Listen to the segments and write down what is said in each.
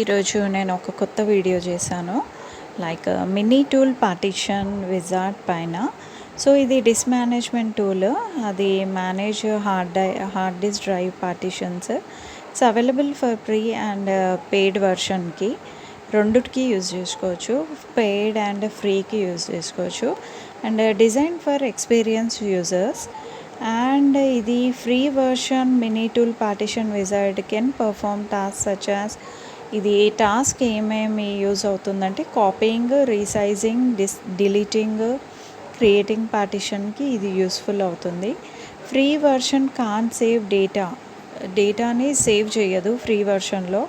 ఈరోజు నేను ఒక కొత్త వీడియో చేశాను. Like uh, mini tool partition wizard పైన. సో ఇది డిస్ మేనేజ్మెంట్ టూల్. అది manage hard die hard disk drive partitions. It's available for free and uh, paid వర్షన్కి. రెండుకి యూజ్ చేసుకోవచ్చు. పెయిడ్ అండ్ ఫ్రీకి యూజ్ చేసుకోవచ్చు. And uh, design for experience users. And ఇది free version mini tool partition wizard can perform task such as ఇది task ఏమేమి use అవుతుందంటే copying resizing disk deleting creating పార్టిషన్కి ఇది useful అవుతుంది. Free version can't save data డేటాని save చేయదు free వర్షన్లో.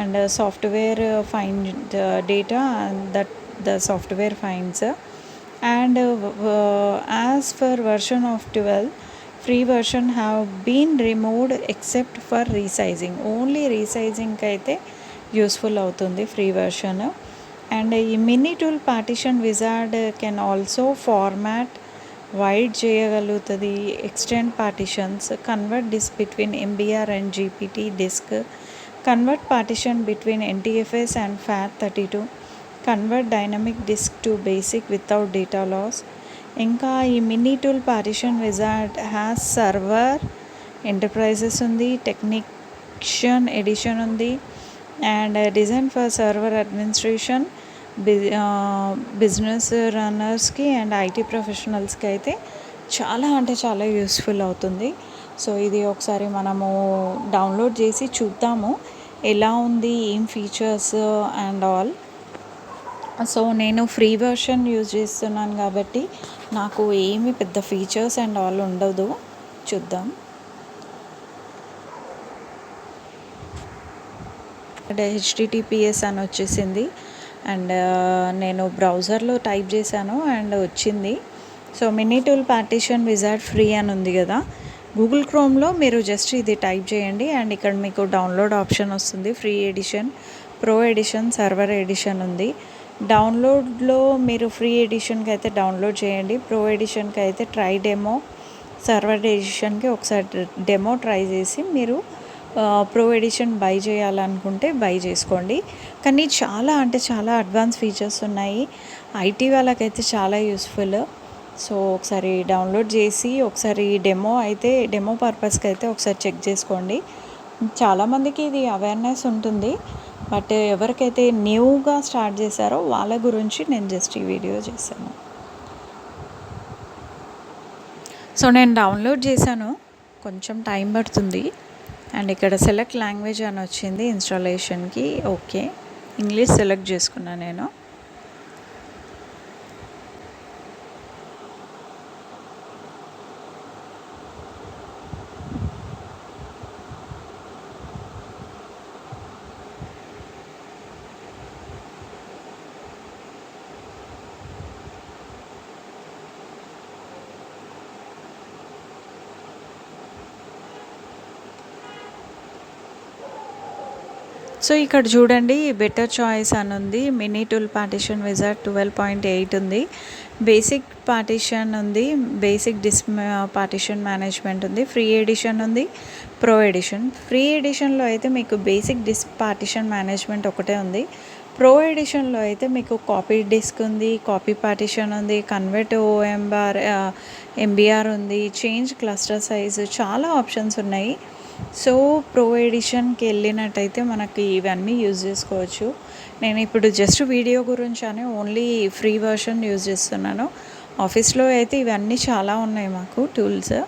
And software fine data that the software fines and as for version of twelve free version have been removed except for resizing only రీసైజింగ్కి అయితే useful అవుతుంది free version. And ఈ mini tool partition wizard can also format wipe చేయగలుగుతుంది extend partitions. Convert disk between MBR and GPT disk. Convert partition between NTFS and FAT thirty two. Convert dynamic disk to basic without data loss. ఇంకా ఈ mini tool partition wizard has server enterprises ఉంది technician edition ఉంది. And design for server administration business రన్నర్స్కి and IT ప్రొఫెషనల్స్కి అయితే చాలా అంటే చాలా useful అవుతుంది. సో ఇది ఒకసారి మనము డౌన్లోడ్ చేసి చూద్దాము. ఎలా ఉంది ఏం ఫీచర్స్ అండ్ ఆల్ సో నేను ఫ్రీ వర్షన్ యూజ్ చేస్తున్నాను కాబట్టి నాకు ఏమి పెద్ద ఫీచర్స్ అండ్ ఆల్ ఉండదు. చూద్దాం. అంటే హెచ్డిటిపిఎస్ అని వచ్చేసింది. అండ్ నేను బ్రౌజర్లో టైప్ చేశాను అండ్ వచ్చింది. So mini tool partition wizard free అని ఉంది కదా. గూగుల్ క్రోమ్లో మీరు జస్ట్ ఇది టైప్ చేయండి అండ్ ఇక్కడ మీకు డౌన్లోడ్ ఆప్షన్ వస్తుంది. Free edition pro edition server edition ఉంది. డౌన్లోడ్లో మీరు ఫ్రీ ఎడిషన్కి అయితే డౌన్లోడ్ చేయండి. ప్రో ఎడిషన్కి అయితే ట్రై డెమో సర్వర్ ఎడిషన్కి ఒకసారి డెమో ట్రై చేసి మీరు ప్రో ఎడిషన్ బై చేయాలనుకుంటే బై చేసుకోండి. కానీ చాలా అంటే చాలా అడ్వాన్స్ ఫీచర్స్ ఉన్నాయి. ఐటీ వాళ్ళకైతే చాలా యూస్ఫుల్ సో ఒకసారి డౌన్లోడ్ చేసి ఒకసారి డెమో అయితే డెమో పర్పస్కి అయితే ఒకసారి చెక్ చేసుకోండి. చాలామందికి ఇది అవేర్నెస్ ఉంటుంది. బట్ ఎవరికైతే న్యూగా స్టార్ట్ చేశారో వాళ్ళ గురించి నేను జస్ట్ ఈ వీడియో చేశాను. సో నేను డౌన్లోడ్ చేశాను. కొంచెం టైం పడుతుంది. అండ్ ఇక్కడ సెలెక్ట్ లాంగ్వేజ్ అని వచ్చింది ఇన్స్టాలేషన్కి ఓకే ఇంగ్లీష్ సెలెక్ట్ చేసుకున్నాను నేను. సో ఇక్కడ చూడండి బెటర్ చాయిస్ అని ఉంది. Mini tool partition wizard twelve point eight ఉంది. బేసిక్ పార్టిషన్ ఉంది. బేసిక్ డిస్ పార్టిషన్ మేనేజ్మెంట్ ఉంది. ఫ్రీ ఎడిషన్ ఉంది. ప్రో ఎడిషన్ ఫ్రీ ఎడిషన్లో అయితే మీకు బేసిక్ డిస్ పార్టిషన్ మేనేజ్మెంట్ ఒకటే ఉంది. ప్రో ఎడిషన్లో అయితే మీకు కాపీ డిస్క్ ఉంది కాపీ పార్టిషన్ ఉంది కన్వర్ట్ ఓఎంబార్ ఎంబీఆర్ ఉంది చేంజ్ క్లస్టర్ సైజు చాలా ఆప్షన్స్ ఉన్నాయి. సో ప్రో ఎడిషన్కి వెళ్ళినట్టయితే మనకి ఇవన్నీ యూజ్ చేసుకోవచ్చు. నేను ఇప్పుడు జస్ట్ వీడియో గురించి అని ఓన్లీ ఫ్రీ వర్షన్ యూజ్ చేస్తున్నాను. ఆఫీస్లో అయితే ఇవన్నీ చాలా ఉన్నాయి మాకు టూల్స్.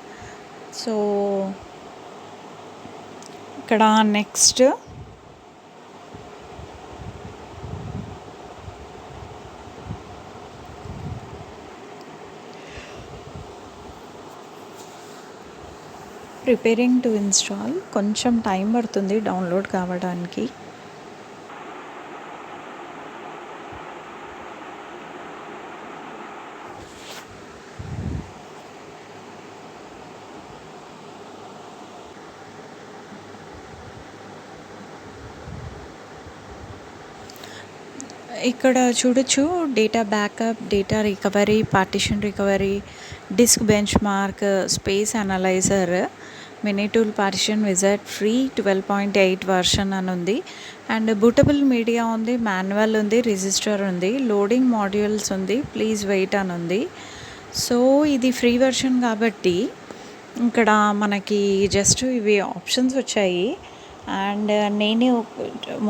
సో ఇక్కడ నెక్స్ట్ ప్రిపేరింగ్ టు ఇన్స్టాల్. కొంచెం టైం పడుతుంది డౌన్లోడ్ కావడానికి. ఇక్కడ చూడొచ్చు data backup data recovery partition recovery disk benchmark space analyser mini tool partition wizard free twelve point eight version అని ఉంది. అండ్ బూటబుల్ మీడియా ఉంది మాన్యువల్ ఉంది రిజిస్టర్ ఉంది లోడింగ్ మాడ్యూల్స్ ఉంది ప్లీజ్ వెయిట్ అని ఉంది. సో ఇది ఫ్రీ వర్షన్ కాబట్టి ఇక్కడ మనకి జస్ట్ ఇవి ఆప్షన్స్ వచ్చాయి. అండ్ నేను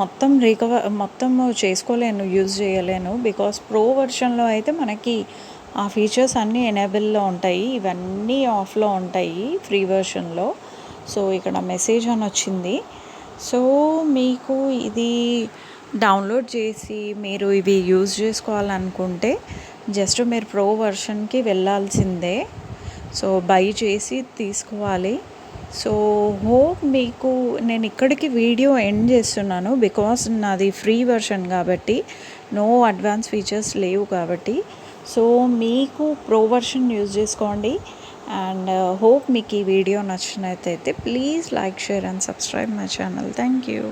మొత్తం రికవర్ మొత్తం చేసుకోలేను యూజ్ చేయలేను బికాస్ ప్రో వర్షన్లో అయితే మనకి ఆ ఫీచర్స్ అన్నీ ఎనేబుల్లో ఉంటాయి. ఇవన్నీ ఆఫ్లో ఉంటాయి ఫ్రీ వర్షన్లో సో ఇక్కడ మెసేజ్ అని వచ్చింది. సో మీకు ఇది డౌన్లోడ్ చేసి మీరు ఇవి యూజ్ చేసుకోవాలనుకుంటే జస్ట్ మీరు ప్రో వర్షన్కి వెళ్ళాల్సిందే. సో బై చేసి తీసుకోవాలి. సో హోప్ మీకు నేను ఇక్కడికి వీడియో ఎండ్ చేస్తున్నాను బికాస్ నాది ఫ్రీ వర్షన్ కాబట్టి. నో అడ్వాన్స్ ఫీచర్స్ లేవు కాబట్టి. సో మీకు ప్రో వర్షన్ యూజ్ చేసుకోండి. అండ్ uh, హోప్ మీకు ఈ వీడియో నచ్చినట్టయితే please like share and subscribe my channel. Thank you.